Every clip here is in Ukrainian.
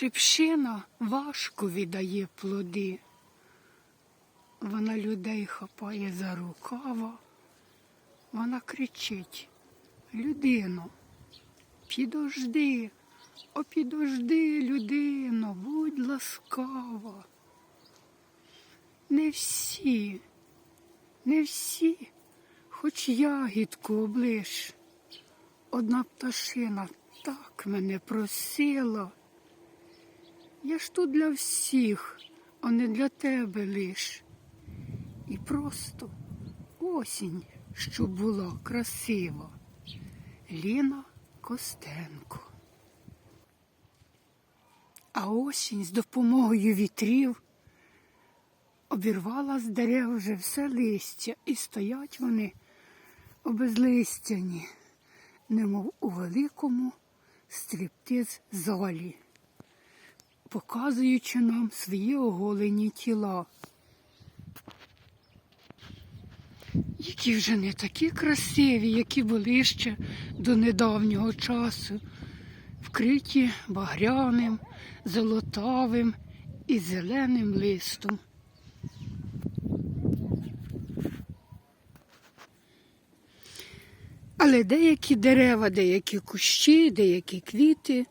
Шипшина важко віддає плоди. Вона людей хапає за рукава. Вона кричить: Людино, підожди, о підожди, людино, будь ласкава. Не всі, не всі, хоч ягідку облиш. Одна пташина так мене просила. Я ж тут для всіх, а не для тебе лиш. І просто осінь, щоб була красива. Ліна Костенко. А осінь з допомогою вітрів обірвала з дерев вже все листя, і стоять вони обезлистяні, немов у великому стриптиз залі, показуючи нам свої оголені тіла. Які вже не такі красиві, які були ще до недавнього часу, вкриті багряним, золотавим і зеленим листом. Але деякі дерева, деякі кущі, деякі квіти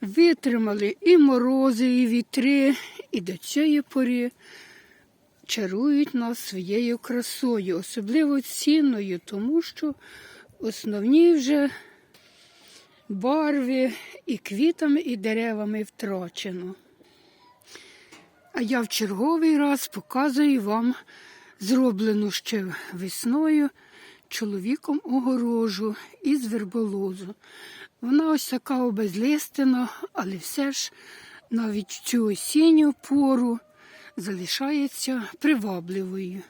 витримали і морози, і вітри, і до цієї пори чарують нас своєю красою, особливо цінною, тому що основні вже барви і квітами, і деревами втрачено. А я в черговий раз показую вам зроблену ще весною чоловіком огорожу із верболозу. Вона ось така обезлистена, але все ж навіть цю осінню пору залишається привабливою.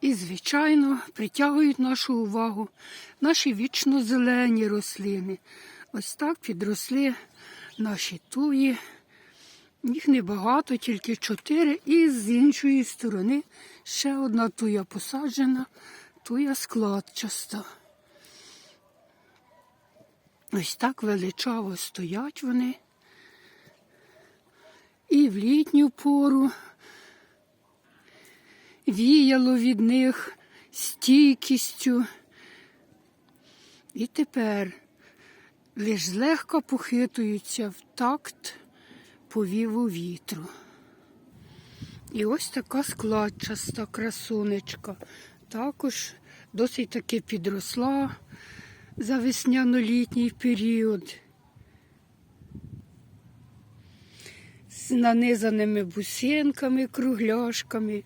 І, звичайно, притягують нашу увагу наші вічно зелені рослини. Ось так підросли наші туї. Їх небагато, тільки чотири, і з іншої сторони ще одна туя посаджена, туя складчаста. Ось так величаво стоять вони. І в літню пору віяло від них стійкістю. І тепер лиш злегка похитуються в такт повіву вітру. І ось така складчаста красунечка. Також досить таки підросла за весняно-літній період. З нанизаними бусинками, кругляшками.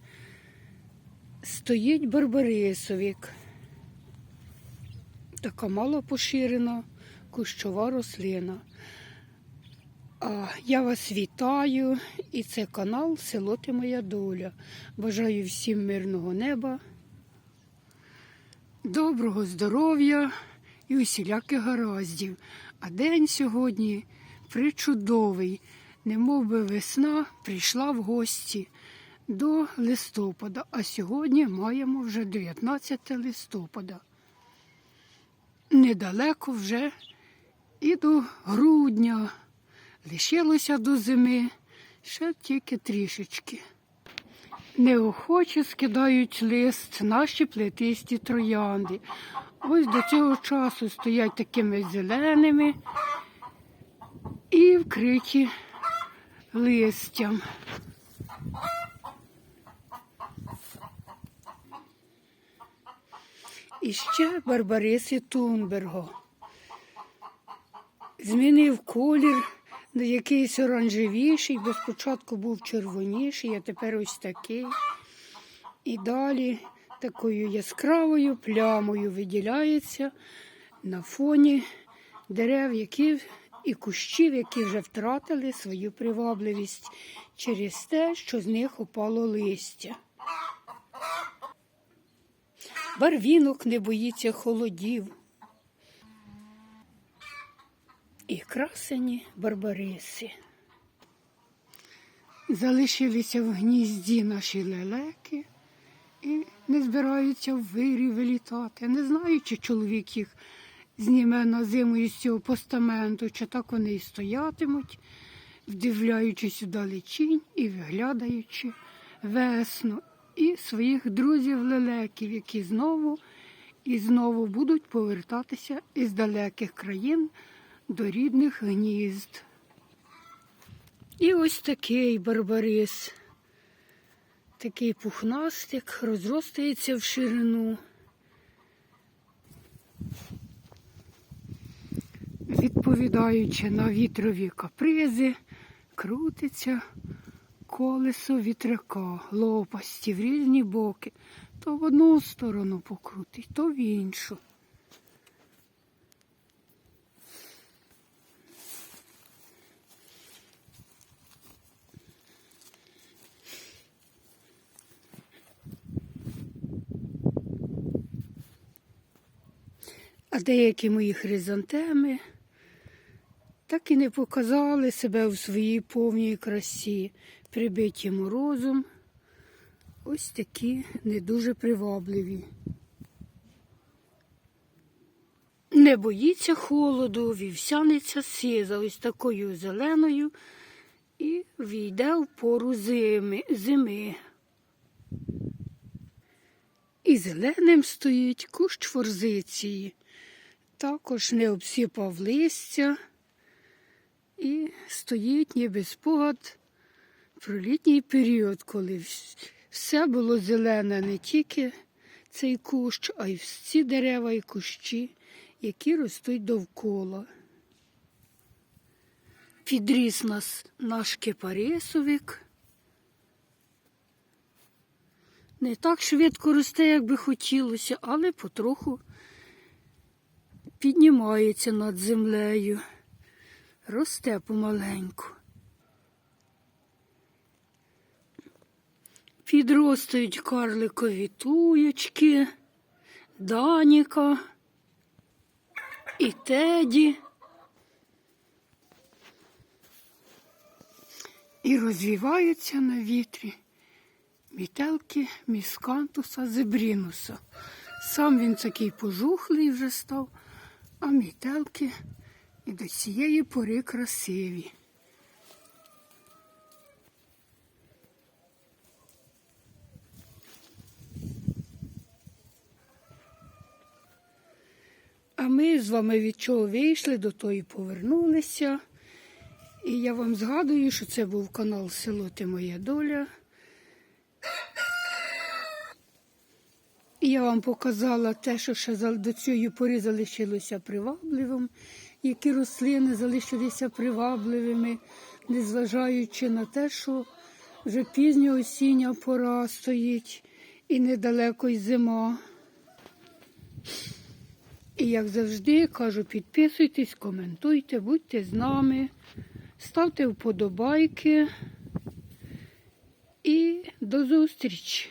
Стоїть барбарисовік. Така мало поширена кущова рослина. А, Я вас вітаю і це канал Село Ти Моя Доля. Бажаю всім мирного неба, доброго здоров'я і усіляких гараздів. А день сьогодні причудовий, немов би весна прийшла в гості до листопада, а сьогодні маємо вже 19 листопада. Недалеко вже і до грудня. Лишилося до зими ще тільки трішечки. Неохоче скидають лист наші плетисті троянди. Ось до цього часу стоять такими зеленими і вкриті листям. І ще Барбариси Тунберго. Змінив колір якийсь оранжевіший, бо спочатку був червоніший, а тепер ось такий. І далі такою яскравою плямою виділяється на фоні дерев, які і кущів, які вже втратили свою привабливість через те, що з них опало листя. Барвінок не боїться холодів. І красені барбариси. Залишилися в гнізді наші лелеки і не збираються в вирі вилітати. Не знаю, чи чоловік їх зніме на зиму із цього постаменту, чи так вони і стоятимуть, вдивляючись удалечінь і виглядаючи весну і своїх друзів-лелеків, які знову і знову будуть повертатися із далеких країн до рідних гнізд. І ось такий барбарис, такий пухнастик, розростається в ширину. Відповідаючи на вітрові капризи, крутиться колесо вітряка, лопасті в різні боки. То в одну сторону покрутить, то в іншу. А деякі мої хризантеми так і не показали себе в своїй повній красі, прибиті морозом. Ось такі не дуже привабливі. Не боїться холоду, вівсяниця сиза ось такою зеленою і війде в пору зими. зими. І зеленим стоїть кущ форзиції. Також не обсіпав листя і стоїть ніби спогад про літній період, коли все було зелене, не тільки цей кущ, а й всі дерева і кущі, які ростуть довкола. Підріс нас наш кипарисовик. Не так швидко росте, як би хотілося, але потроху піднімається над землею. Росте помаленьку. Підростають карликові туєчки, Даніка і Теді. І розвіваються на вітрі мітелки міскантуса зебрінуса. Сам він такий пожухлий вже став, а мітелки і до цієї пори красиві. А ми з вами від чого вийшли, до і повернулися. І я вам згадую, що це був канал Село Ти Моя Доля. Я вам показала те, що ще до цієї пори залишилося привабливим, які рослини залишилися привабливими, незважаючи на те, що вже пізня осіння пора стоїть і недалеко й зима. І як завжди кажу, підписуйтесь, коментуйте, будьте з нами, ставте вподобайки і до зустрічі!